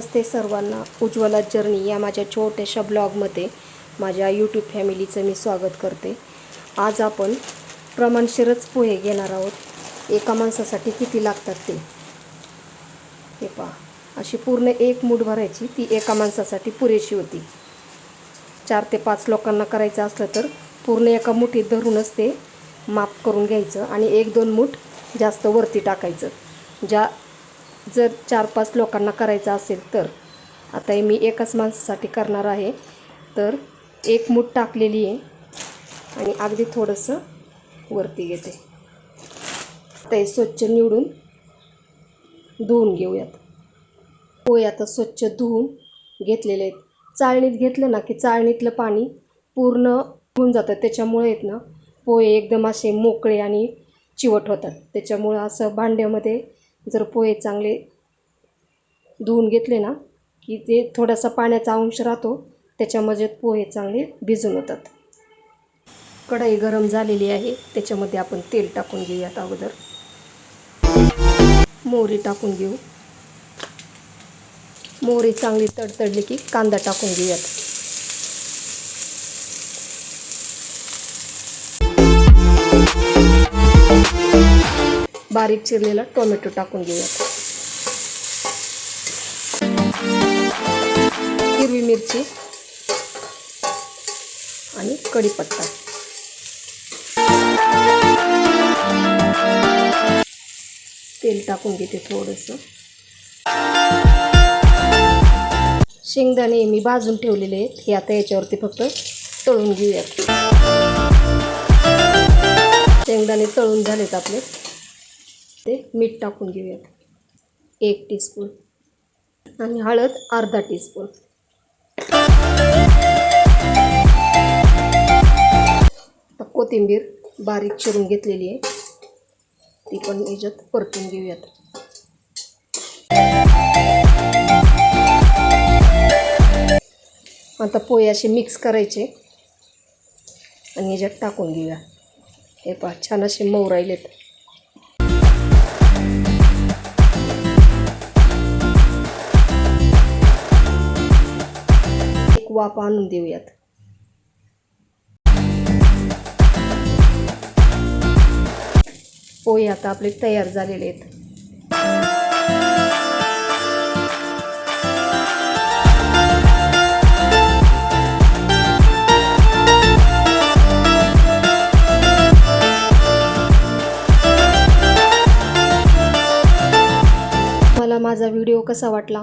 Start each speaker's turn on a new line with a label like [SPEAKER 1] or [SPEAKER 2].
[SPEAKER 1] नमस्ते सर्वांना. उज्ज्वला जर्नी या माझ्या छोट्याशा ब्लॉगमध्ये माझ्या यूट्यूब फॅमिलीचं मी स्वागत करते. आज आपण प्रमाणशीरच पोहे घेणार आहोत. एका माणसासाठी किती लागतात ते? हे पहा. अशी पूर्ण एक मूठ भरायची. ती एका माणसासाठी पुरेशी होती. चार ते पाच लोकांना करायचं असलं तर पूर्ण एका मुठीत धरूनच ते माप करून घ्यायचं आणि एक दोन मूठ जास्त वरती टाकायचं. ज्या जर चार पाच लोकांना करायचं असेल तर आता हे मी एकाच माणसासाठी करणार आहे तर एक मूठ टाकलेली आहे आणि अगदी थोडंसं वरती घेते. आता हे स्वच्छ निवडून धुवून घेऊयात. पोहे आता स्वच्छ धुवून घेतलेले आहेत. चाळणीत घेतलं ना की चाळणीतलं पाणी पूर्ण होऊन जातं. त्याच्यामुळे आहेत ना पोहे एकदम असे मोकळे आणि चिवट होतात. त्याच्यामुळं असं भांड्यामध्ये जर पोहे चांगले धुवून घेतले ना की ते थोडासा पाण्याचा अंश राहतो त्याच्यामध्ये पोहे चांगले भिजून होतात कढई गरम झालेली आहे त्याच्यामध्ये आपण तेल टाकून घेऊयात अगोदर. मोहरी टाकून घेऊ. मोहरी चांगली तडतडली की कांदा टाकून घेऊयात. बारीक चिरलेला टोमॅटो टाकून घेऊयात हिरवी मिरची आणि कढीपत्ता. तेल टाकून घेते थोडंसं. शेंगदाणे मी भाजून ठेवलेले आहेत. हे आता याच्यावरती फक्त तळून घेऊयात. शेंगदाणे तळून झालेत आपले. ते मीठ टाकून घेऊयात एक टीस्पून आणि हळद अर्धा टीस्पून कोथिंबीर बारीक चिरून घेतलेली आहे. ती पण याच्यात परतून घेऊयात. आता पोहे असे मिक्स करायचे. आणि याच्यात टाकून घेऊया. हे पहा छान असे मऊ राहिलेत. वाफ आणून देऊयात. पोहे आता आपले तयार झालेले आहेत. मला माझा व्हिडिओ कसा वाटला?